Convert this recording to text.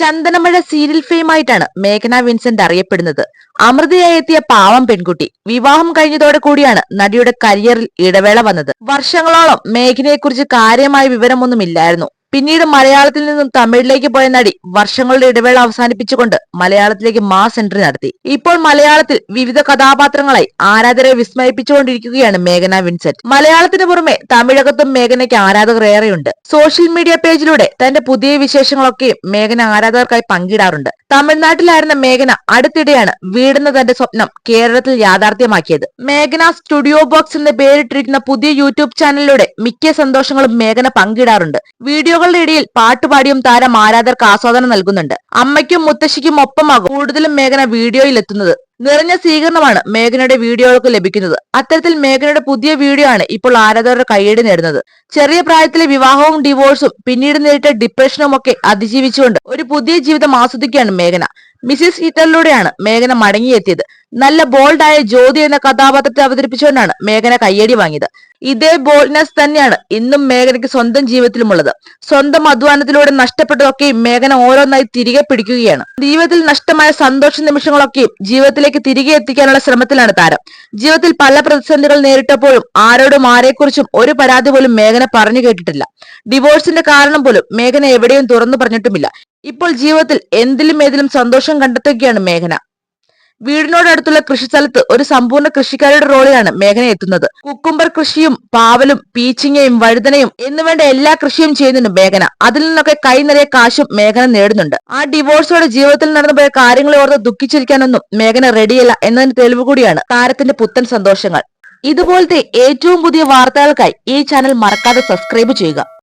ചന്ദനമഴ serial ഫെയിമായിട്ടാണ് മേഘന Vincent അറിയപ്പെടുന്നത്. അമൃതയായി എത്തിയ പാവം പെൺകുട്ടി. വിവാഹം കഴിഞ്ഞതോടെ കൂടിയാണ് നടിയുടെ കരിയറിൽ ഇടവേള വന്നത്. വർഷങ്ങളോളം മേഘനയെക്കുറിച്ച് കാര്യമായ വിവരമൊന്നുമില്ലായിരുന്നു. പിന്നീട് മലയാളത്തിൽ നിന്നും തമിഴിലേക്ക് പോയ നടി വർഷങ്ങളുടെ ഇടവേള അവസാനിപ്പിച്ചുകൊണ്ട് മലയാളത്തിലേക്ക് മാസ് എൻട്രി നടത്തി. ഇപ്പോൾ മലയാളത്തിൽ വിവിധ കഥാപാത്രങ്ങളായി ആരാധകരെ വിസ്മയിപ്പിച്ചുകൊണ്ടിരിക്കുകയാണ് മേഘന വിൻസെന്റ്. മലയാളത്തിന് പുറമെ തമിഴകത്തും മേഘനയ്ക്ക് ആരാധകർ ഏറെയുണ്ട്. സോഷ്യൽ മീഡിയ പേജിലൂടെ തന്റെ പുതിയ വിശേഷങ്ങളൊക്കെയും മേഘന ആരാധകർക്കായി പങ്കിടാറുണ്ട്. തമിഴ്നാട്ടിലായിരുന്ന മേഘന അടുത്തിടെയാണ് വീടുന്ന തന്റെ സ്വപ്നം കേരളത്തിൽ യാഥാർത്ഥ്യമാക്കിയത്. മേഘന സ്റ്റുഡിയോ ബോക്സ് എന്ന് പേരിട്ടിരിക്കുന്ന പുതിയ യൂട്യൂബ് ചാനലിലൂടെ മിക്ക സന്തോഷങ്ങളും മേഘന പങ്കിടാറുണ്ട്. വീഡിയോകളുടെ ഇടയിൽ പാട്ടുപാടിയും താരം ആരാധകർക്ക് ആസ്വാദനം നൽകുന്നുണ്ട്. അമ്മയ്ക്കും മുത്തശ്ശിക്കും ഒപ്പമാകും കൂടുതലും മേഘന വീഡിയോയിൽ എത്തുന്നത്. നിറഞ്ഞ സ്വീകരണമാണ് മേഘനയുടെ വീഡിയോകൾക്ക് ലഭിക്കുന്നത്. അത്തരത്തിൽ മേഘനയുടെ പുതിയ വീഡിയോ ആണ് ഇപ്പോൾ ആരാധകരുടെ കൈയേടി നേടുന്നത്. ചെറിയ പ്രായത്തിലെ വിവാഹവും ഡിവോഴ്സും പിന്നീട് നേരിട്ട ഡിപ്രഷനും ഒക്കെ അതിജീവിച്ചുകൊണ്ട് ഒരു പുതിയ ജീവിതം ആസ്വദിക്കുകയാണ് മേഘന. മിസിസ് ഹിറ്ററിലൂടെയാണ് മേഘന മടങ്ങിയെത്തിയത്. നല്ല ബോൾഡായ ജ്യോതി എന്ന കഥാപാത്രത്തെ അവതരിപ്പിച്ചുകൊണ്ടാണ് മേഘന കയ്യടി വാങ്ങിയത്. ഇതേ ബോൾഡ്നെസ് തന്നെയാണ് ഇന്നും മേഘനയ്ക്ക് സ്വന്തം ജീവിതത്തിലുമുള്ളത്. സ്വന്തം അധ്വാനത്തിലൂടെ നഷ്ടപ്പെട്ടതൊക്കെയും മേഘന ഓരോന്നായി തിരികെ പിടിക്കുകയാണ്. ജീവിതത്തിൽ നഷ്ടമായ സന്തോഷ നിമിഷങ്ങളൊക്കെയും ജീവിതത്തിലേക്ക് തിരികെ എത്തിക്കാനുള്ള ശ്രമത്തിലാണ് താരം. ജീവിതത്തിൽ പല പ്രതിസന്ധികൾ നേരിട്ടപ്പോഴും ആരോടും ആരെക്കുറിച്ചും ഒരു പരാതി പോലും മേഘന പറഞ്ഞു കേട്ടിട്ടില്ല. ഡിവോഴ്സിന്റെ കാരണം പോലും മേഘന എവിടെയും തുറന്നു പറഞ്ഞിട്ടുമില്ല. ഇപ്പോൾ ജീവിതത്തിൽ എന്തിലും ഏതിലും സന്തോഷം കണ്ടെത്തുകയാണ് മേഘന. വീടിനോടടുത്തുള്ള കൃഷിസ്ഥലത്ത് ഒരു സമ്പൂർണ കൃഷിക്കാരുടെ റോളിലാണ് മേഘന എത്തുന്നത്. കുക്കുംബർ കൃഷിയും പാവലും പീച്ചിങ്ങയും വഴുതനയും എന്നുവേണ്ട എല്ലാ കൃഷിയും ചെയ്യുന്നുണ്ട് മേഘന. അതിൽ നിന്നൊക്കെ കൈ നിറയെ കാശും മേഘന നേടുന്നുണ്ട്. ആ ഡിവോഴ്സോടെ ജീവിതത്തിൽ നടന്നുപോയ കാര്യങ്ങളെ ഓർത്ത് ദുഃഖിച്ചിരിക്കാനൊന്നും മേഘന റെഡിയല്ല എന്നതിന് തെളിവ് കൂടിയാണ് താരത്തിന്റെ പുത്തൻ സന്തോഷങ്ങൾ. ഇതുപോലത്തെ ഏറ്റവും പുതിയ വാർത്തകൾക്കായി ഈ ചാനൽ മറക്കാതെ സബ്സ്ക്രൈബ് ചെയ്യുക.